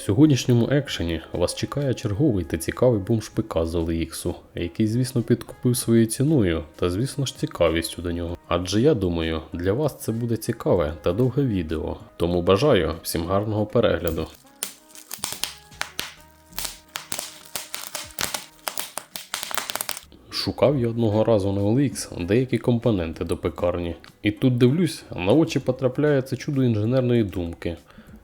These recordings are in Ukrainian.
В сьогоднішньому екшені вас чекає черговий та цікавий бомж ПК з OLX, який, звісно, підкупив своєю ціною та, звісно ж, цікавістю до нього. Адже я думаю, для вас це буде цікаве та довге відео. Тому бажаю всім гарного перегляду. Шукав я одного разу на OLX деякі компоненти до пекарні. І тут дивлюсь, на очі потрапляє це чудо інженерної думки.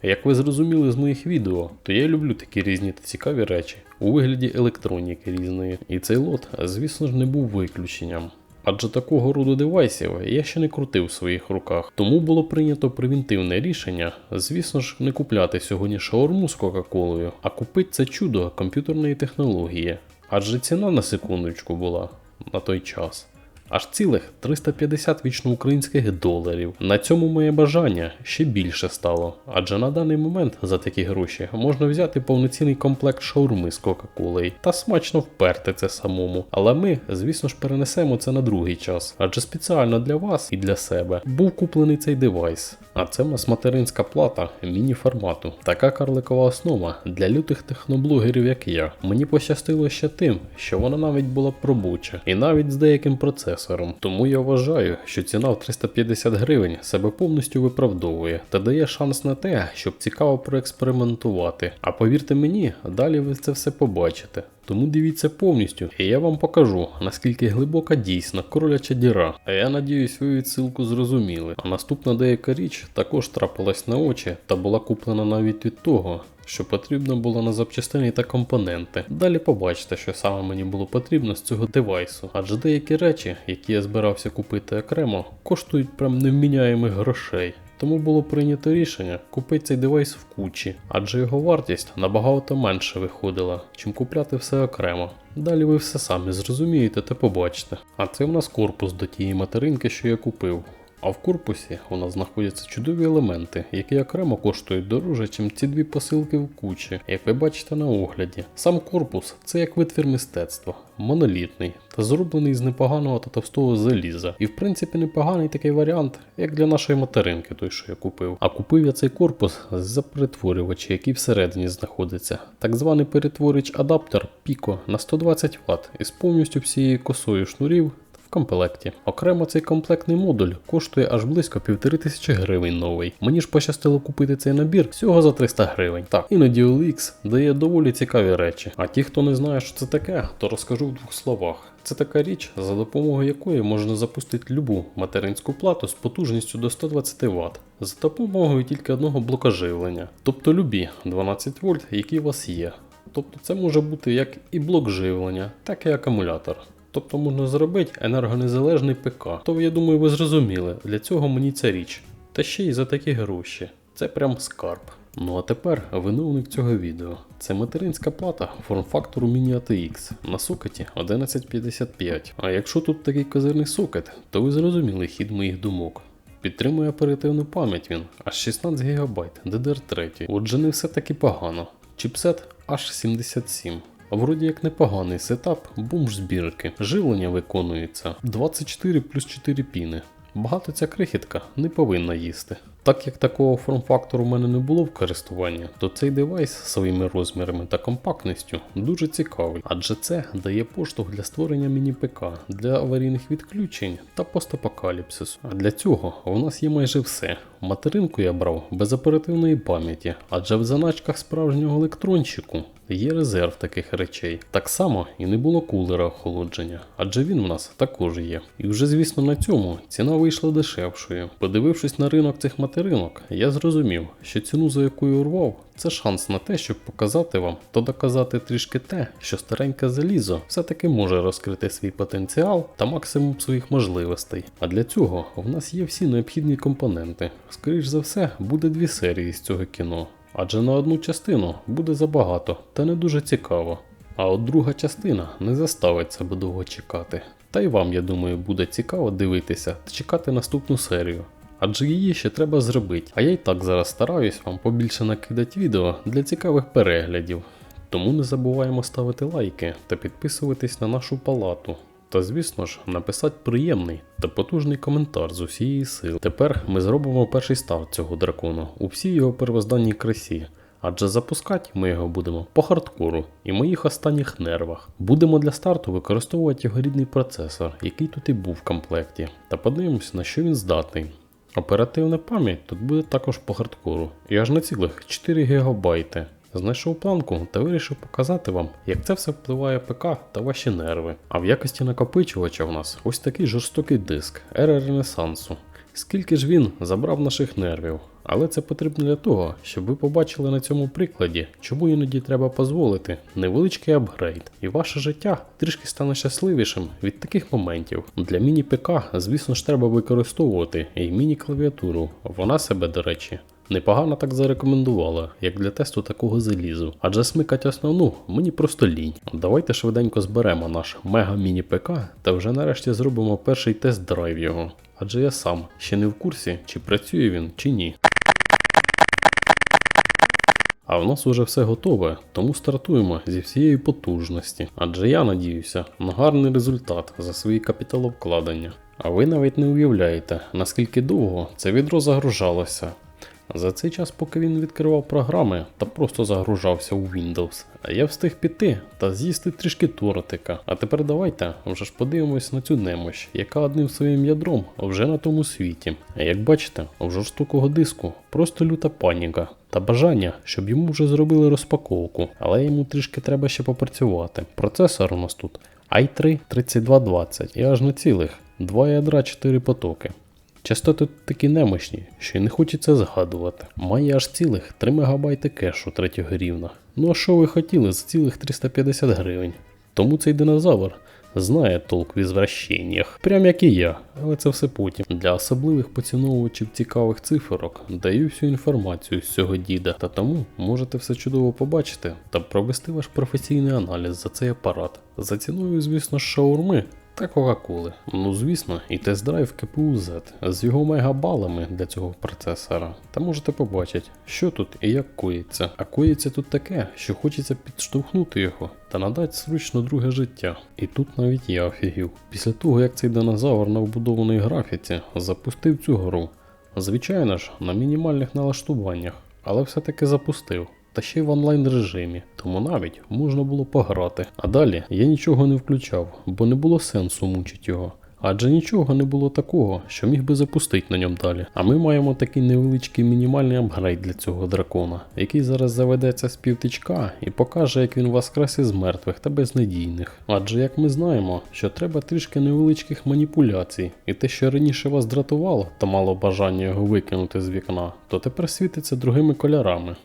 Як ви зрозуміли з моїх відео, то я люблю такі різні та цікаві речі у вигляді електроніки різної. І цей лот, звісно ж, не був виключенням. Адже такого роду девайсів я ще не крутив в своїх руках, тому було прийнято превентивне рішення, звісно ж, не купляти сьогодні шаурму з Кока-Колою, а купити це чудо комп'ютерної технології. Адже ціна на секундочку була на той час. Аж цілих 350 вічноукраїнських доларів. На цьому моє бажання ще більше стало. Адже на даний момент за такі гроші можна взяти повноцінний комплект шаурми з Кока-Колею та смачно вперти це самому. Але ми, звісно ж, перенесемо це на другий час. Адже спеціально для вас і для себе був куплений цей девайс. А це в нас материнська плата міні-формату. Така карликова основа для лютих техноблогерів, як я. Мені пощастило ще тим, що вона навіть була робоча, і навіть з деяким процесором. Тому я вважаю, що ціна в 350 гривень себе повністю виправдовує та дає шанс на те, щоб цікаво проекспериментувати. А повірте мені, далі ви це все побачите. Тому дивіться повністю, і я вам покажу, наскільки глибока дійсно кроляча діра. А я надіюсь, ви відсилку зрозуміли. А наступна деяка річ також трапилась на очі та була куплена навіть від того. Що потрібно було на запчастини та компоненти. Далі побачите, що саме мені було потрібно з цього девайсу. Адже деякі речі, які я збирався купити окремо, коштують прям невміняємих грошей. Тому було прийнято рішення купити цей девайс в кучі, адже його вартість набагато менше виходила, чим купляти все окремо. Далі ви все самі зрозумієте та побачите. А це в нас корпус до тієї материнки, що я купив. А в корпусі у нас знаходяться чудові елементи, які окремо коштують дороже, ніж ці дві посилки в кучі, як ви бачите на огляді. Сам корпус це як витвір мистецтва, монолітний та зроблений з непоганого та товстого заліза. І в принципі непоганий такий варіант, як для нашої материнки, той, що я купив. А купив я цей корпус за перетворювачі, який всередині знаходиться. Так званий перетворювач адаптер Pico на 120 Вт із повністю всією косою шнурів в комплекті. Окремо цей комплектний модуль коштує аж близько півтори тисячі гривень новий. Мені ж пощастило купити цей набір всього за 300 гривень. Так, іноді OLX дає доволі цікаві речі. А ті, хто не знає, що це таке, то розкажу в двох словах. Це така річ, за допомогою якої можна запустити любу материнську плату з потужністю до 120 Вт за допомогою тільки одного блока живлення, тобто любі 12 вольт, які у вас є. Тобто це може бути як і блок живлення, так і акумулятор. Тобто можна зробити енергонезалежний ПК. То я думаю, ви зрозуміли, для цього мені ця річ. Та ще й за такі гроші. Це прям скарб. Ну а тепер виновник цього відео. Це материнська плата форм-фактору Mini ATX на сокеті 1155. А якщо тут такий козирний сокет, то ви зрозуміли хід моїх думок. Підтримує оперативну пам'ять він аж 16 ГБ DDR3. Отже, не все таки погано. Чіпсет H77. Вроді як непоганий сетап, бомж збірки. Живлення виконується 24 плюс 4 піни. Багато ця крихітка не повинна їсти. Так як такого форм-фактору в мене не було в користуванні, то цей девайс своїми розмірами та компактністю дуже цікавий, адже це дає поштовх для створення міні-ПК, для аварійних відключень та постапокаліпсису. А для цього у нас є майже все. Материнку я брав без оперативної пам'яті, адже в заначках справжнього електрончику є резерв таких речей. Так само і не було кулера охолодження, адже він в нас також є. І вже, звісно, на цьому ціна вийшла дешевшою. Подивившись на ринок цих материнок, я зрозумів, що ціну, за яку я урвав, це шанс на те, щоб показати вам та доказати трішки те, що стареньке залізо все-таки може розкрити свій потенціал та максимум своїх можливостей. А для цього в нас є всі необхідні компоненти. Скоріш за все, буде дві серії з цього кіно. Адже на одну частину буде забагато та не дуже цікаво. А от друга частина не заставить себе довго чекати. Та й вам, я думаю, буде цікаво дивитися та чекати наступну серію. Адже її ще треба зробити. А я й так зараз стараюсь вам побільше накидати відео для цікавих переглядів. Тому не забуваємо ставити лайки та підписуватись на нашу палату. Та звісно ж, написати приємний та потужний коментар з усієї сили. Тепер ми зробимо перший старт цього дракона у всій його первозданній красі. Адже запускати ми його будемо по хардкору і моїх останніх нервах. Будемо для старту використовувати його рідний процесор, який тут і був в комплекті, та подивимося, на що він здатний. Оперативна пам'ять тут буде також по хардкору, і аж на цілих 4 ГБ. Знайшов планку та вирішив показати вам, як це все впливає ПК та ваші нерви. А в якості накопичувача в нас ось такий жорстокий диск ери Ренесансу. Скільки ж він забрав наших нервів? Але це потрібно для того, щоб ви побачили на цьому прикладі, чому іноді треба дозволити невеличкий апгрейд, і ваше життя трішки стане щасливішим від таких моментів. Для міні-ПК, звісно ж, треба використовувати і міні-клавіатуру. Вона себе, до речі, непогано так зарекомендувала, як для тесту такого залізу. Адже смикать основну мені просто лінь. Давайте швиденько зберемо наш мега міні ПК та вже нарешті зробимо перший тест-драйв його. Адже я сам ще не в курсі, чи працює він, чи ні. А в нас уже все готове, тому стартуємо зі всієї потужності. Адже я надіюся на гарний результат за свої капіталовкладення. А ви навіть не уявляєте, наскільки довго це відро загружалося. За цей час, поки він відкривав програми та просто загружався у Windows, я встиг піти та з'їсти трішки тортика. А тепер давайте вже ж подивимось на цю немощ, яка одним своїм ядром вже на тому світі. Як бачите, у жорстокого диску просто люта паніка та бажання, щоб йому вже зробили розпаковку, але йому трішки треба ще попрацювати. Процесор у нас тут i3 3220 і аж на цілих 2 ядра 4 потоки. Частоти такі немощні, що й не хочеться згадувати. Має аж цілих 3 МБ кешу третього рівня. Ну а що ви хотіли за цілих 350 гривень? Тому цей динозавр знає толк в ізвращеннях, прям як і я, але це все потім. Для особливих поціновувачів цікавих циферок даю всю інформацію з цього діда, та тому можете все чудово побачити та провести ваш професійний аналіз за цей апарат. За ціною, звісно, шаурми та Кока-Коли. Ну звісно, і тест-драйв КПУ Z з його мегабалами для цього процесора. Та можете побачити, що тут і як коїться. А коїться тут таке, що хочеться підштовхнути його та надати зручно друге життя. І тут навіть я офігів. Після того, як цей динозавр на вбудованій графіці запустив цю гру. Звичайно ж, на мінімальних налаштуваннях, але все-таки запустив та ще й в онлайн режимі, тому навіть можна було пограти. А далі я нічого не включав, бо не було сенсу мучити його. Адже нічого не було такого, що міг би запустити на ньому далі. А ми маємо такий невеличкий мінімальний апгрейд для цього дракона, який зараз заведеться з півтичка і покаже, як він воскрес із мертвих та безнадійних. Адже як ми знаємо, що треба трішки невеличких маніпуляцій, і те, що раніше вас дратувало та мало бажання його викинути з вікна, то тепер світиться другими кольорами.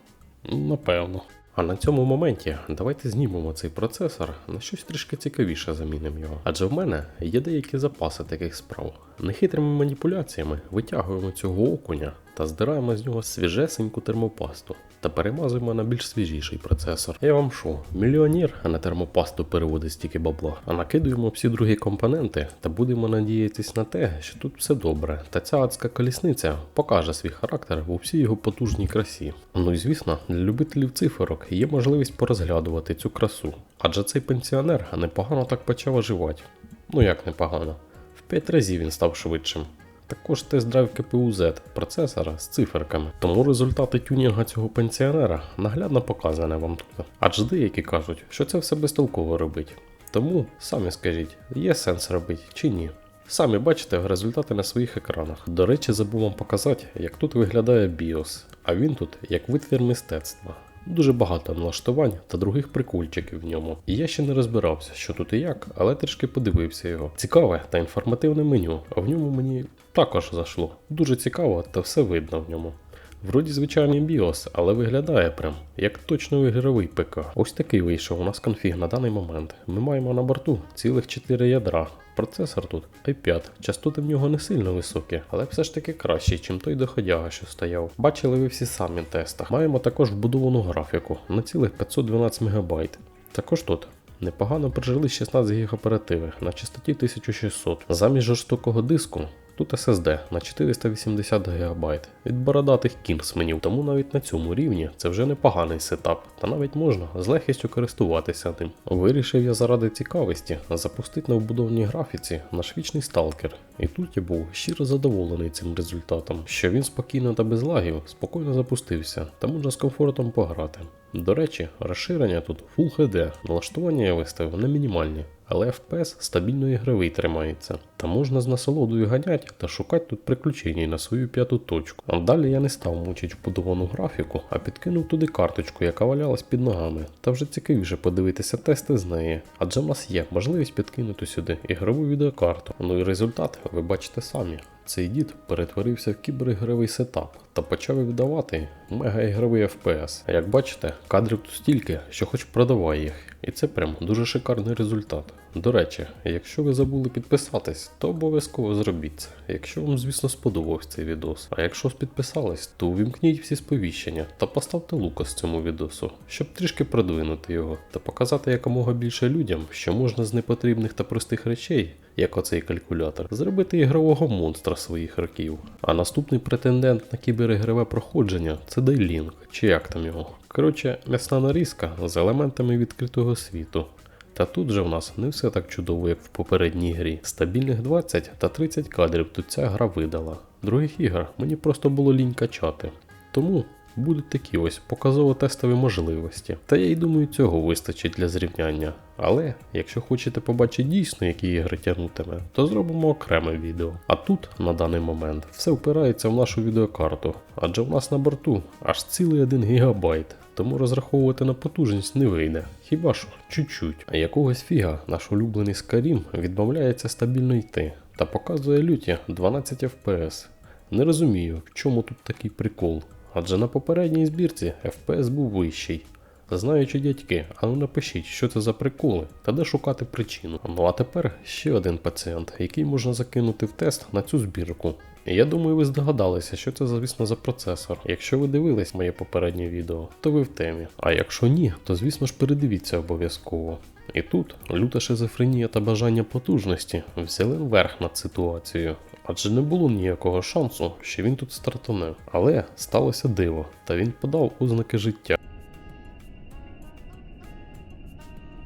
Напевно. А на цьому моменті давайте знімемо цей процесор на щось трішки цікавіше замінимо його. Адже в мене є деякі запаси таких справ. Нехитрими маніпуляціями витягуємо цього окуня та здираємо з нього свіжесеньку термопасту та перемазуємо на більш свіжіший процесор. Я вам що, мільйонір, а на термопасту переводить стільки бабла. А накидуємо всі другі компоненти та будемо надіятись на те, що тут все добре. Та ця адська колісниця покаже свій характер у всій його потужній красі. Ну і звісно, для любителів циферок є можливість порозглядувати цю красу. Адже цей пенсіонер непогано так почав оживати. Ну як непогано. В 5 разів він став швидшим. Також тест-драйв КПУ Z процесора з циферками, тому результати тюнінга цього пенсіонера наглядно показані вам тут. Адже деякі кажуть, що це все безтолково робить. Тому самі скажіть, є сенс робити чи ні. Самі бачите результати на своїх екранах. До речі, забув вам показати, як тут виглядає BIOS, а він тут як витвір мистецтва. Дуже багато налаштувань та других прикольчиків в ньому. І я ще не розбирався, що тут і як, але трішки подивився його. Цікаве та інформативне меню, а в ньому мені також зайшло. Дуже цікаво та все видно в ньому. Вроді звичайний BIOS, але виглядає прям як точно ігровий ПК. Ось такий вийшов у нас конфіг на даний момент. Ми маємо на борту цілих 4 ядра. Процесор тут i5. Частоти в нього не сильно високі, але все ж таки кращий, чим той доходяга, що стояв. Бачили ви всі самі в тестах. Маємо також вбудовану графіку на цілих 512 МБ. Також тут Непогано прожили 16 ГБ оперативи на частоті 1600. Замість жорстокого диску Тут SSD на 480 ГБ від бородатих кінсменів, тому навіть на цьому рівні це вже непоганий сетап, та навіть можна з легкістю користуватися ним. Вирішив я заради цікавості запустити на вбудованій графіці наш вічний сталкер. І тут я був щиро задоволений цим результатом, що він спокійно та без лагів спокійно запустився та можна з комфортом пограти. До речі, розширення тут Full HD, налаштування я виставив на мінімальні, але FPS стабільно ігровий тримається, та можна з насолодою ганять та шукати тут приключень на свою п'яту точку. А далі я не став мучити вбудовану графіку, а підкинув туди карточку, яка валялась під ногами, та вже цікавіше подивитися тести з неї, адже в нас є можливість підкинути сюди ігрову відеокарту. Ну і результат ви бачите самі. Цей дід перетворився в кіберігровий сетап та почав видавати мегаігровий FPS. А як бачите, кадрів тут стільки, що хоч продавай їх. І це прям дуже шикарний результат. До речі, якщо ви забули підписатись, то обов'язково зробіть це, якщо вам, звісно, сподобався цей відос. А якщо підписались, то увімкніть всі сповіщення та поставте лукас цьому відосу, щоб трішки продвинути його та показати якомога більше людям, що можна з непотрібних та простих речей, як оцей калькулятор, зробити ігрового монстра своїх років. А наступний претендент на кіберігрове проходження це Daylink, чи як там його. Коротше, м'ясна нарізка з елементами відкритого світу. Та тут же в нас не все так чудово, як в попередній грі. Стабільних 20 та 30 кадрів тут ця гра видала. Других ігор мені просто було лінь качати. Тому будуть такі ось показово-тестові можливості. Та я й думаю, цього вистачить для зрівняння. Але якщо хочете побачити дійсно, які ігри тягнутиме, то зробимо окреме відео. А тут, на даний момент, все впирається в нашу відеокарту, адже в нас на борту аж цілий 1 ГБ. Тому розраховувати на потужність не вийде, хіба що чуть-чуть. А якогось фіга наш улюблений Skyrim відмовляється стабільно йти та показує люті 12 FPS. Не розумію, в чому тут такий прикол. Адже на попередній збірці FPS був вищий. Знаючи дядьки, а ну напишіть, що це за приколи та де шукати причину. Ну а тепер ще один пацієнт, який можна закинути в тест на цю збірку. Я думаю, ви здогадалися, що це, звісно, за процесор. Якщо ви дивились моє попереднє відео, то ви в темі. А якщо ні, то звісно ж передивіться обов'язково. І тут люта шизофренія та бажання потужності взяли верх над ситуацією. Адже не було ніякого шансу, що він тут стартане. Але сталося диво, та він подав ознаки життя.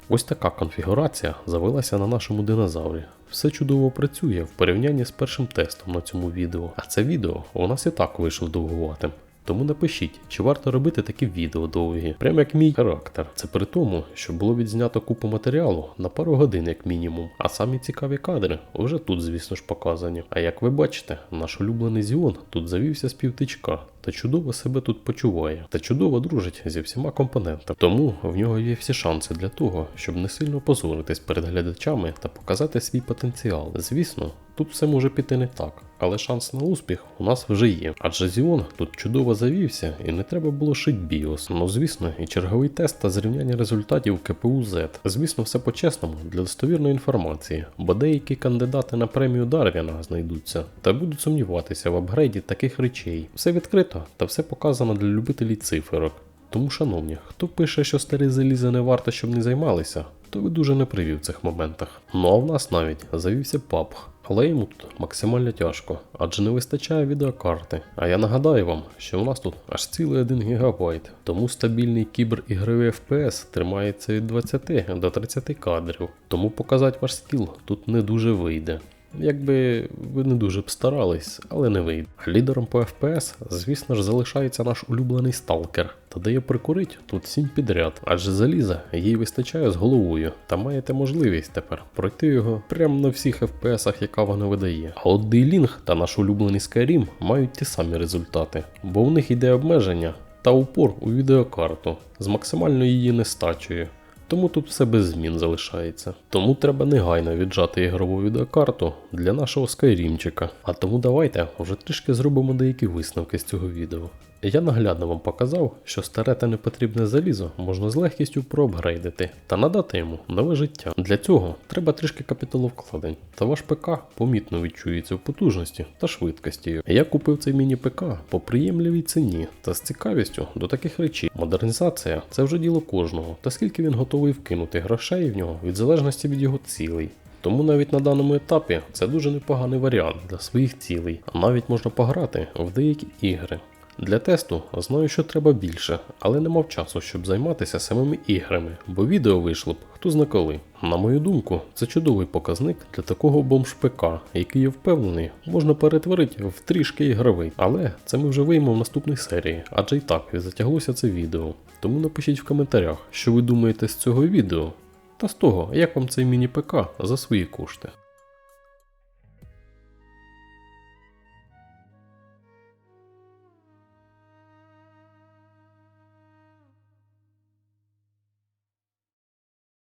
Ось така конфігурація завелася на нашому динозаврі. Все чудово працює в порівнянні з першим тестом на цьому відео. А це відео у нас і так вийшло довгуватим. Тому напишіть, чи варто робити такі відео довгі, прямо як мій характер. Це при тому, що було відзнято купу матеріалу на пару годин, як мінімум. А самі цікаві кадри вже тут, звісно ж, показані. А як ви бачите, наш улюблений Зіон тут завівся з півтичка та чудово себе тут почуває, та чудово дружить зі всіма компонентами. Тому в нього є всі шанси для того, щоб не сильно позоритись перед глядачами та показати свій потенціал. Звісно, тут все може піти не так, але шанс на успіх у нас вже є. Адже Зіон тут чудово завівся і не треба було шить біос. Ну звісно, і черговий тест та зрівняння результатів КПУ Z. Звісно, все по-чесному для достовірної інформації, бо деякі кандидати на премію Дарвіна знайдуться та будуть сумніватися в апгрейді таких речей. Все відкрито та все показано для любителів циферок. Тому, шановні, хто пише, що старі заліза не варто, щоб не займалися, то ви дуже не привів в цих моментах. Ну а в нас навіть завівся папх. Але йому тут максимально тяжко, адже не вистачає відеокарти. А я нагадаю вам, що у нас тут аж цілий 1 ГБ, тому стабільний кібер-ігровий FPS тримається від 20 до 30 кадрів. Тому показати ваш скіл тут не дуже вийде. Якби ви не дуже б старались, але не вийде. Лідером по FPS, звісно ж, залишається наш улюблений сталкер. Та дає прикурить тут сім підряд, адже заліза їй вистачає з головою, та маєте можливість тепер пройти його прямо на всіх FPS, яка вона видає. А от Дейлінг та наш улюблений Skyrim мають ті самі результати, бо в них йде обмеження та упор у відеокарту з максимальною її нестачею. Тому тут все без змін залишається. Тому треба негайно віджати ігрову відеокарту для нашого скайрімчика. А тому давайте вже трішки зробимо деякі висновки з цього відео. Я наглядно вам показав, що старе та непотрібне залізо можна з легкістю проапгрейдити та надати йому нове життя. Для цього треба трішки капіталовкладень, та ваш ПК помітно відчується в потужності та швидкості. Я купив цей міні-ПК по приємливій ціні та з цікавістю до таких речей. Модернізація це вже діло кожного, та скільки він готовий вкинути грошей в нього від залежності від його цілей. Тому навіть на даному етапі це дуже непоганий варіант для своїх цілей, а навіть можна пограти в деякі ігри. Для тесту знаю, що треба більше, але не мав часу, щоб займатися самими іграми, бо відео вийшло б хто зна коли. На мою думку, це чудовий показник для такого бомж ПК, який я впевнений, можна перетворити в трішки ігровий. Але це ми вже виймемо в наступній серії, адже і так затяглося це відео. Тому напишіть в коментарях, що ви думаєте з цього відео, та з того, як вам цей міні-ПК за свої кошти.